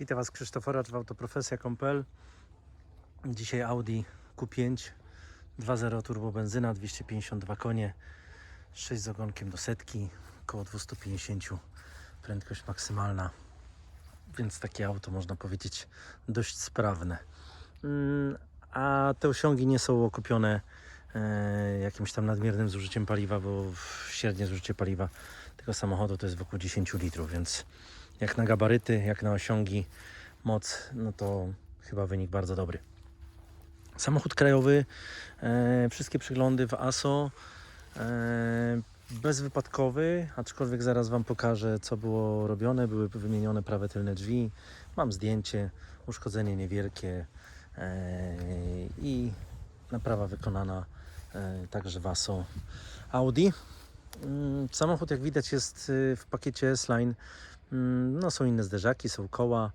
Witam Was Krzysztof Oracz w autoprofesja.pl Dzisiaj Audi Q5 2.0 turbo benzyna 252 konie 6 z ogonkiem do setki około 250 prędkość maksymalna. Więc takie auto można powiedzieć dość sprawne. Mm, a te osiągi nie są okupione e, jakimś tam nadmiernym zużyciem paliwa bo średnie zużycie paliwa tego samochodu to jest wokół 10 litrów więc jak na gabaryty, jak na osiągi, moc, no to chyba wynik bardzo dobry. Samochód krajowy, e, wszystkie przeglądy w ASO, e, bezwypadkowy, aczkolwiek zaraz Wam pokażę, co było robione. Były wymienione prawe tylne drzwi, mam zdjęcie, uszkodzenie niewielkie e, i naprawa wykonana e, także w ASO Audi. Mm, Samochód, jak widać, jest y, w pakiecie S-Line. Mm, No, są inne zderzaki, są koła.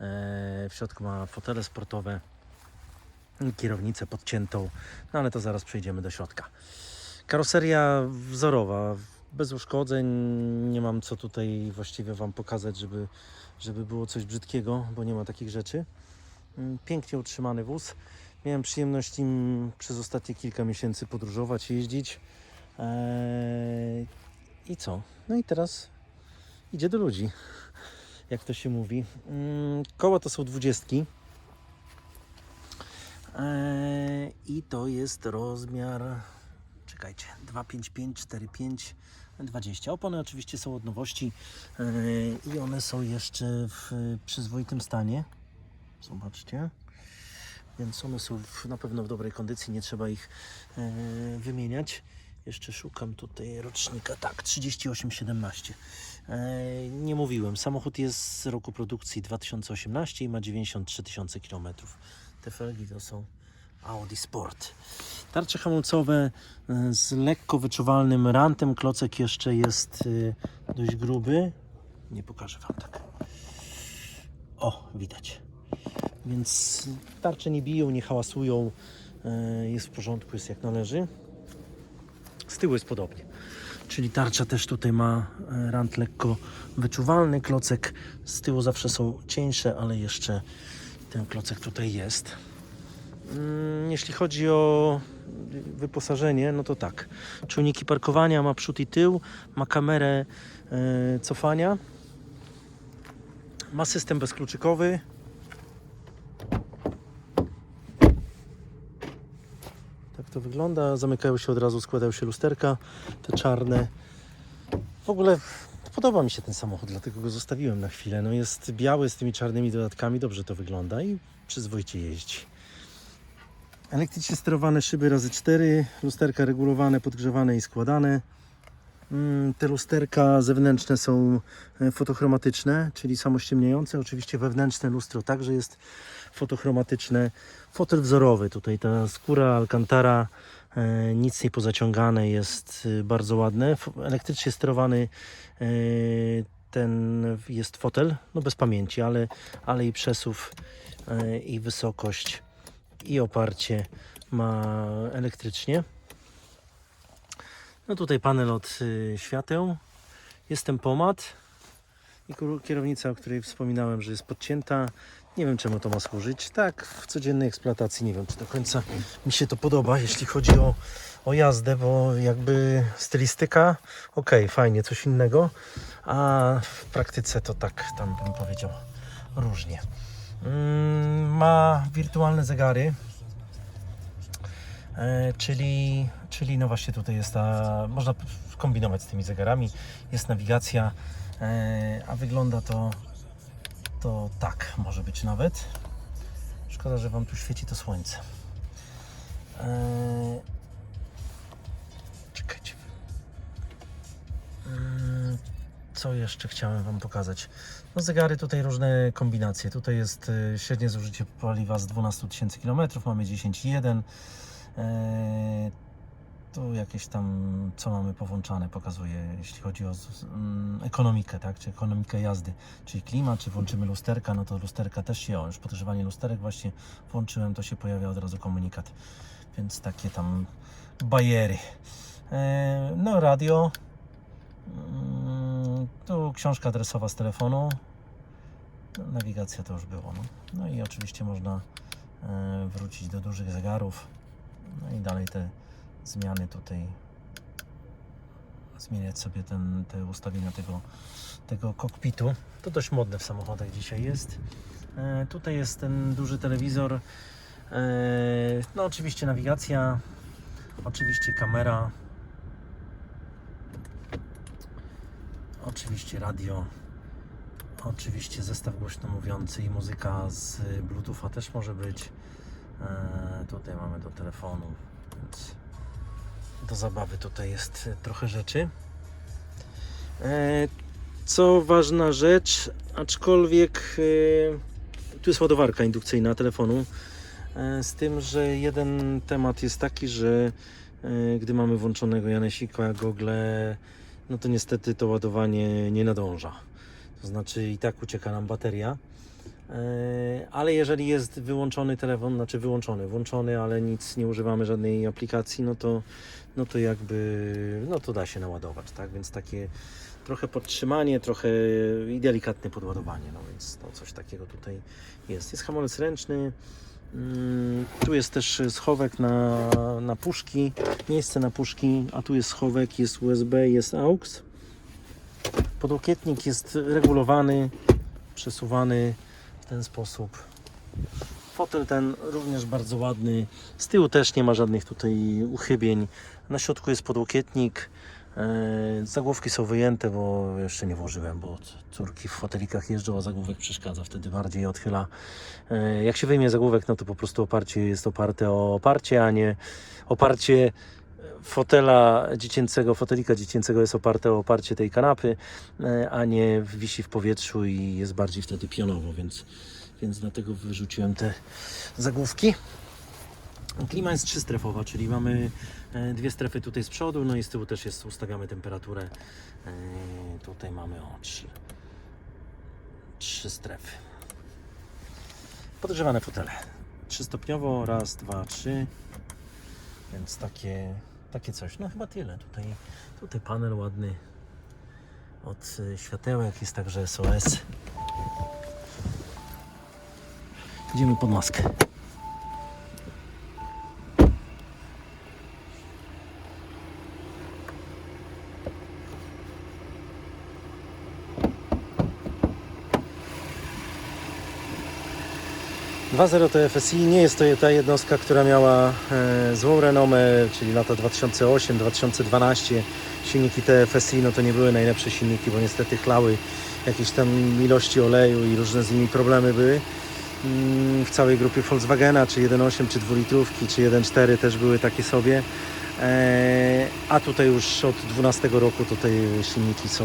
e, W środku ma fotele sportowe kierownicę podciętą, no ale to zaraz przejdziemy do środka. Karoseria wzorowa, bez uszkodzeń. Nie mam co tutaj właściwie Wam pokazać, żeby, żeby było coś brzydkiego, bo nie ma takich rzeczy. Mm, Pięknie utrzymany wóz. Miałem przyjemność nim przez ostatnie kilka miesięcy podróżować, jeździć. Eee, I co? No i teraz idzie do ludzi, jak to się mówi. Mm, Koła to są dwudziestki. Eee, I to jest rozmiar, czekajcie, 255, 45, 20. Opony oczywiście są od nowości eee, i one są jeszcze w przyzwoitym stanie. Zobaczcie. Więc one są w, na pewno w dobrej kondycji, nie trzeba ich e, wymieniać. Jeszcze szukam tutaj rocznika. Tak, 3817. E, nie mówiłem. Samochód jest z roku produkcji 2018 i ma 93 tysiące kilometrów. Te felgi to są Audi Sport. Tarcze hamulcowe e, z lekko wyczuwalnym rantem. Klocek jeszcze jest e, dość gruby. Nie pokażę Wam tak. O, widać. Więc tarcze nie biją, nie hałasują. Jest w porządku, jest jak należy. Z tyłu jest podobnie. Czyli tarcza też tutaj ma e, rant lekko wyczuwalny. Klocek z tyłu zawsze są cieńsze, ale jeszcze ten klocek tutaj jest. Mm, Jeśli chodzi o wyposażenie, no to tak. Czujniki parkowania ma przód i tył, ma kamerę e, cofania, ma system bezkluczykowy. To wygląda. Zamykają się od razu, składają się lusterka, te czarne. W ogóle podoba mi się ten samochód, dlatego go zostawiłem na chwilę. No jest biały z tymi czarnymi dodatkami, dobrze to wygląda i przyzwoicie jeździ. Elektrycznie sterowane szyby razy 4, lusterka regulowane, podgrzewane i składane. Mm, Te lusterka zewnętrzne są e, fotochromatyczne, czyli samościemniające. Oczywiście wewnętrzne lustro także jest fotochromatyczne. Fotel wzorowy, tutaj ta skóra Alcantara, e, nic nie pozaciągane, jest e, bardzo ładne. Elektrycznie sterowany ten jest fotel, no bez pamięci, ale, ale i przesuw i wysokość i oparcie ma elektrycznie. No tutaj panel od y, świateł. Jest tempomat i kierownica, o której wspominałem, że jest podcięta. Nie wiem czemu to ma służyć. Tak, w codziennej eksploatacji nie wiem, czy do końca mi się to podoba, jeśli chodzi o, o jazdę, bo jakby stylistyka, ok, fajnie, coś innego, a w praktyce to tak, tam bym powiedział, różnie. Mm, ma wirtualne zegary, E, czyli, czyli no właśnie tutaj jest ta, można kombinować z tymi zegarami, jest nawigacja, e, a wygląda to, to tak może być nawet. Szkoda, że Wam tu świeci to słońce. E, czekajcie. Mm, Co jeszcze chciałem Wam pokazać? No zegary tutaj różne kombinacje. Tutaj jest e, średnie zużycie paliwa z 12 tysięcy km, mamy 10,1. Tu jakieś tam, co mamy powłączane, pokazuje, jeśli chodzi o mm, ekonomikę, tak, czy ekonomikę jazdy, czyli klimat, czy włączymy lusterka, no to lusterka też się, o, już podgrzewanie lusterek właśnie włączyłem, to się pojawia od razu komunikat, więc takie tam bajery. Eee, no radio, Mm, tu książka adresowa z telefonu, nawigacja to już było. No, no i oczywiście można e, wrócić do dużych zegarów. No i dalej te zmiany tutaj zmieniać sobie ten, te ustawienia tego, tego kokpitu. To dość modne w samochodach dzisiaj jest. E, tutaj jest ten duży telewizor. E, no oczywiście nawigacja, oczywiście kamera, oczywiście radio, oczywiście zestaw głośno mówiący i muzyka z Bluetootha też może być. E, tutaj mamy do telefonu, więc do zabawy tutaj jest e, trochę rzeczy. E, Co ważna rzecz, aczkolwiek e, tu jest ładowarka indukcyjna telefonu. Z tym, że jeden temat jest taki, że gdy mamy włączonego Janesika, gogle, no to niestety to ładowanie nie nadąża. To znaczy i tak ucieka nam bateria. E, Ale jeżeli jest wyłączony telefon, znaczy wyłączony, włączony, ale nic nie używamy żadnej aplikacji, no to, no to jakby, no to da się naładować, tak? Więc takie trochę podtrzymanie, trochę i delikatne podładowanie, no więc to coś takiego tutaj jest. Jest hamulec ręczny, mm, tu jest też schowek na, na puszki, miejsce na puszki, a tu jest schowek, jest USB, jest AUX. Podłokietnik jest regulowany, przesuwany ten sposób. Fotel ten również bardzo ładny. Z tyłu też nie ma żadnych tutaj uchybień. Na środku jest podłokietnik. E, Zagłówki są wyjęte, bo jeszcze nie włożyłem, bo córki w fotelikach jeżdżą, a zagłówek przeszkadza, wtedy bardziej odchyla. E, Jak się wyjmie zagłówek, no to po prostu oparcie jest oparte o oparcie, a nie oparcie fotela dziecięcego, fotelika dziecięcego jest oparte o oparcie tej kanapy, e, a nie wisi w powietrzu i jest bardziej wtedy pionowo, więc, więc dlatego wyrzuciłem te zagłówki. Klima jest trzystrefowa, czyli mamy e, dwie strefy tutaj z przodu, no i z tyłu też jest, ustawiamy temperaturę. E, Tutaj mamy o trzy, trzy strefy. Podgrzewane fotele. Trzystopniowo, raz, dwa, trzy. Więc takie, takie coś. No chyba tyle. Tutaj, tutaj panel ładny od y, światełek, jest także SOS. Idziemy pod maskę. Dwa zero to FSI nie jest to ta jednostka, która miała e, złą renomę, czyli lata 2008-2012. Silniki TFSI no to nie były najlepsze silniki, bo niestety chlały jakieś tam ilości oleju i różne z nimi problemy były. Mm, W całej grupie Volkswagena, czy 1.8, czy 2 litrówki, czy 1.4 też były takie sobie. E, A tutaj już od 12 roku tutaj silniki są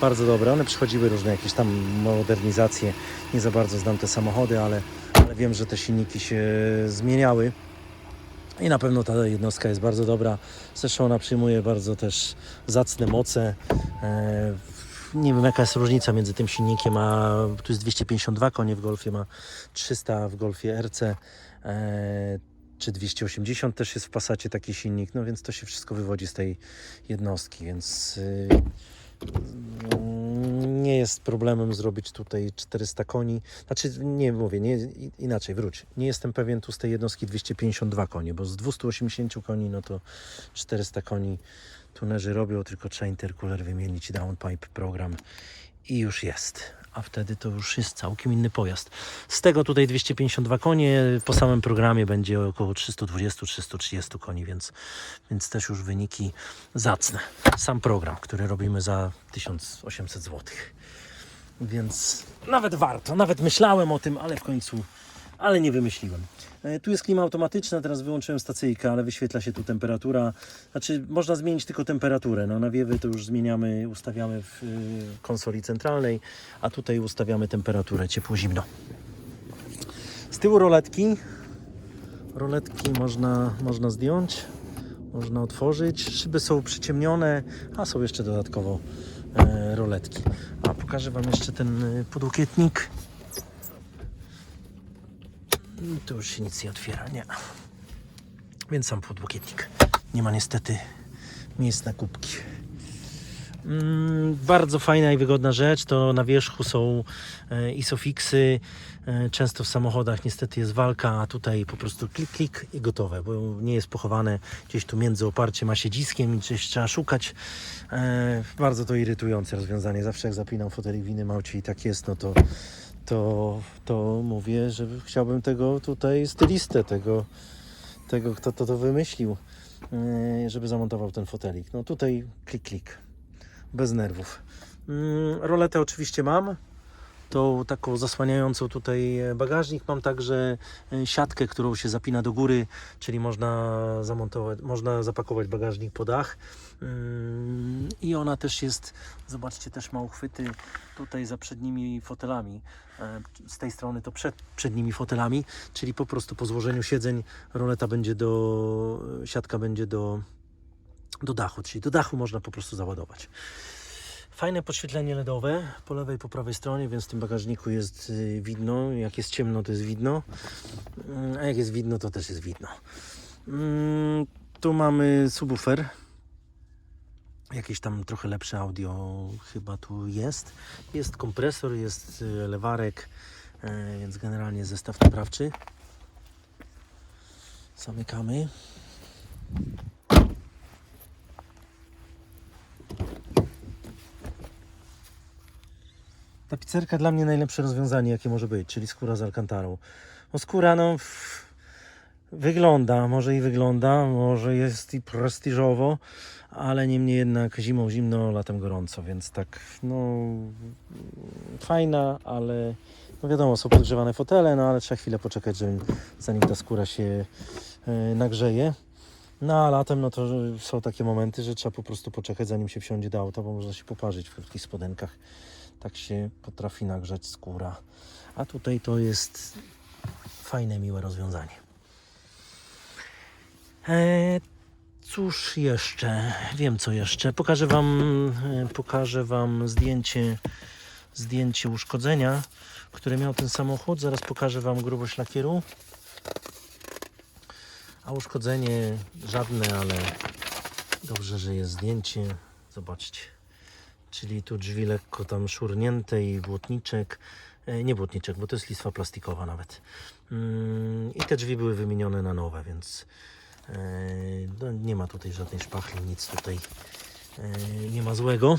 bardzo dobre. One przychodziły różne jakieś tam modernizacje. Nie za bardzo znam te samochody, ale, ale wiem, że te silniki się zmieniały. I na pewno ta jednostka jest bardzo dobra. Zresztą ona przyjmuje bardzo też zacne moce. E, nie wiem jaka jest różnica między tym silnikiem, a tu jest 252 konie w Golfie, ma 300 w Golfie RC. E, czy 280 też jest w Passacie taki silnik, no więc to się wszystko wywodzi z tej jednostki, więc y, nie jest problemem zrobić tutaj 400 koni. Znaczy, nie mówię, nie, inaczej, wróć. Nie jestem pewien tu z tej jednostki 252 konie, bo z 280 koni, no to 400 koni tunerzy robią, tylko trzeba intercooler wymienić, downpipe program i już jest. A wtedy to już jest całkiem inny pojazd. Z tego tutaj 252 konie, po samym programie będzie około 320-330 koni, więc, więc też już wyniki zacne. Sam program, który robimy za 1800 zł. Więc nawet warto, nawet myślałem o tym, ale w końcu, ale nie wymyśliłem. E, Tu jest klima automatyczna, teraz wyłączyłem stacyjkę, ale wyświetla się tu temperatura. Znaczy, można zmienić tylko temperaturę. No, nawiewy to już zmieniamy, ustawiamy w y, konsoli centralnej, a tutaj ustawiamy temperaturę ciepło-zimno. Z tyłu roletki. Roletki można, można zdjąć, można otworzyć. Szyby są przyciemnione, a są jeszcze dodatkowo e, roletki. A pokażę Wam jeszcze ten podłokietnik. Tu już się nic nie otwiera, nie. Więc sam podłokietnik. Nie ma niestety miejsc na kubki. Mm, bardzo fajna i wygodna rzecz. To na wierzchu są e, isofixy. E, Często w samochodach niestety jest walka, a tutaj po prostu klik, klik i gotowe, bo nie jest pochowane gdzieś tu między oparciem a siedziskiem i gdzieś trzeba szukać. E, Bardzo to irytujące rozwiązanie. Zawsze jak zapinam fotelik winy małci i tak jest, no to, to, to mówię, że chciałbym tego tutaj stylistę, tego, tego kto to, to wymyślił, e, żeby zamontował ten fotelik. No tutaj klik, klik bez nerwów. Mm, Roletę oczywiście mam. Tą taką zasłaniającą tutaj e, bagażnik. Mam także e, siatkę, którą się zapina do góry, czyli można zamontować, można zapakować bagażnik po dach. Mm, I ona też jest, zobaczcie, też ma uchwyty tutaj za przednimi fotelami. E, Z tej strony to przed przednimi fotelami, czyli po prostu po złożeniu siedzeń roleta będzie do, siatka będzie do, do dachu, czyli do dachu można po prostu załadować. Fajne podświetlenie LEDowe po lewej po prawej stronie, więc w tym bagażniku jest y, widno. Jak jest ciemno, to jest widno. Mm, A jak jest widno, to też jest widno. Mm, Tu mamy subwoofer. Jakieś tam trochę lepsze audio chyba tu jest. Jest kompresor, jest y, lewarek, e, więc generalnie zestaw naprawczy. Zamykamy. Tapicerka dla mnie najlepsze rozwiązanie, jakie może być, czyli skóra z alkantarą. No skóra, no, wygląda, może i wygląda, może jest i prestiżowo, ale niemniej jednak zimą zimno, latem gorąco, więc tak, no, fajna, ale no wiadomo, są podgrzewane fotele, no ale trzeba chwilę poczekać, żeby, zanim ta skóra się e, nagrzeje. No a latem no to są takie momenty, że trzeba po prostu poczekać, zanim się wsiądzie do auta, bo można się poparzyć w krótkich spodenkach tak się potrafi nagrzać skóra. A tutaj to jest fajne, miłe rozwiązanie. E, cóż jeszcze? Wiem co jeszcze. Pokażę Wam, e, pokażę wam zdjęcie, zdjęcie uszkodzenia, które miał ten samochód. Zaraz pokażę Wam grubość lakieru. A uszkodzenie żadne, ale dobrze, że jest zdjęcie. Zobaczcie. Czyli tu drzwi lekko tam szurnięte i błotniczek. E, Nie błotniczek, bo to jest listwa plastikowa nawet. Mm, I te drzwi były wymienione na nowe, więc e, no, nie ma tutaj żadnej szpachli, nic tutaj e, nie ma złego.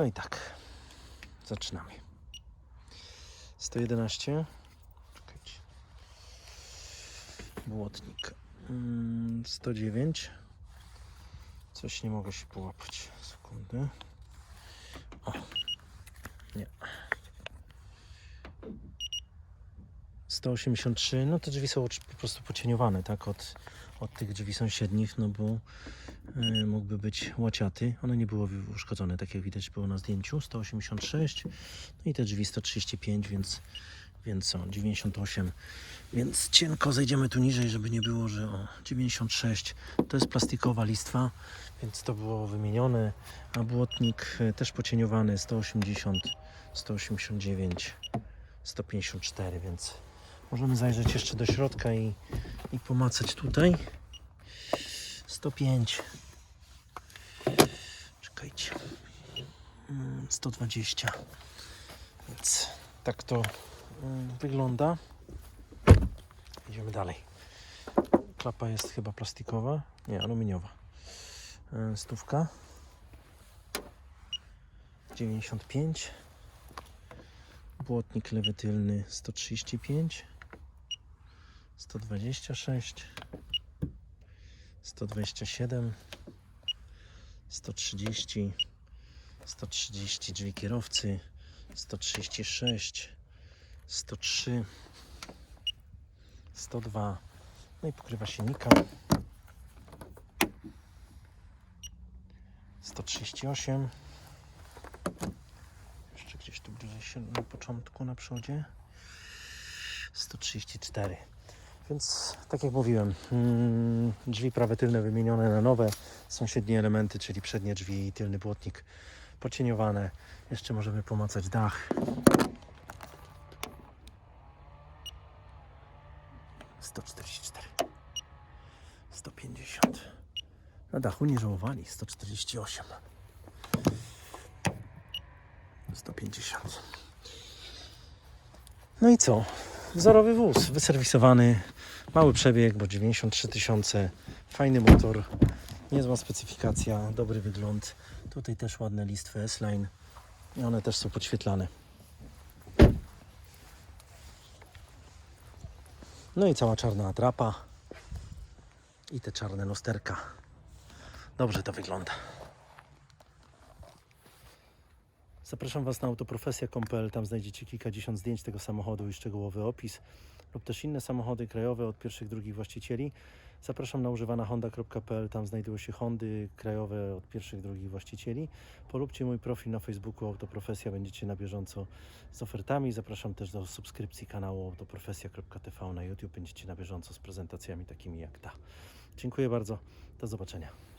No i tak. Zaczynamy. 111. Czekajcie. Błotnik. Mm, 109. Coś nie mogę się połapać. Sekundę. O. Nie. 183. No te drzwi są po prostu pocieniowane, tak? Od, od tych drzwi sąsiednich, no bo mógłby być łaciaty. One nie było uszkodzone, tak jak widać było na zdjęciu. 186. No i te drzwi 135, więc, więc są 98. Więc cienko zejdziemy tu niżej, żeby nie było, że o 96. To jest plastikowa listwa, więc to było wymienione. A błotnik e, też pocieniowany 180, 189, 154, więc możemy zajrzeć jeszcze do środka i, i pomacać tutaj. 105. Czekajcie. Mm, 120. Więc tak to mm, wygląda. Idziemy dalej. Klapa jest chyba plastikowa. Nie, aluminiowa. E, Stówka. 95. Błotnik lewy tylny 135. 126. 127. 130. 130 drzwi kierowcy. 136. 103. 102. No i pokrywa silnika. 138. Jeszcze gdzieś tu bliżej się na początku, na przodzie. 134. Więc tak jak mówiłem, mm, drzwi prawe tylne wymienione na nowe, sąsiednie elementy, czyli przednie drzwi i tylny błotnik pocieniowane. Jeszcze możemy pomacać dach. Sto czterdzieści cztery. 150. Na dachu nie żałowali. 148. 150. No i co? Wzorowy wóz, wyserwisowany, mały przebieg, bo 93 tysiące, fajny motor, niezła specyfikacja, dobry wygląd. Tutaj też ładne listwy S-Line i one też są podświetlane. No i cała czarna atrapa i te czarne lusterka. Dobrze to wygląda. Zapraszam Was na autoprofesja.pl. Tam znajdziecie kilkadziesiąt zdjęć tego samochodu i szczegółowy opis, lub też inne samochody krajowe od pierwszych, drugich właścicieli. Zapraszam na używanahonda.pl. Tam znajdują się Hondy krajowe od pierwszych, drugich właścicieli. Polubcie mój profil na Facebooku Autoprofesja. Będziecie na bieżąco z ofertami. Zapraszam też do subskrypcji kanału autoprofesja.tv na YouTube. Będziecie na bieżąco z prezentacjami takimi jak ta. Dziękuję bardzo. Do zobaczenia.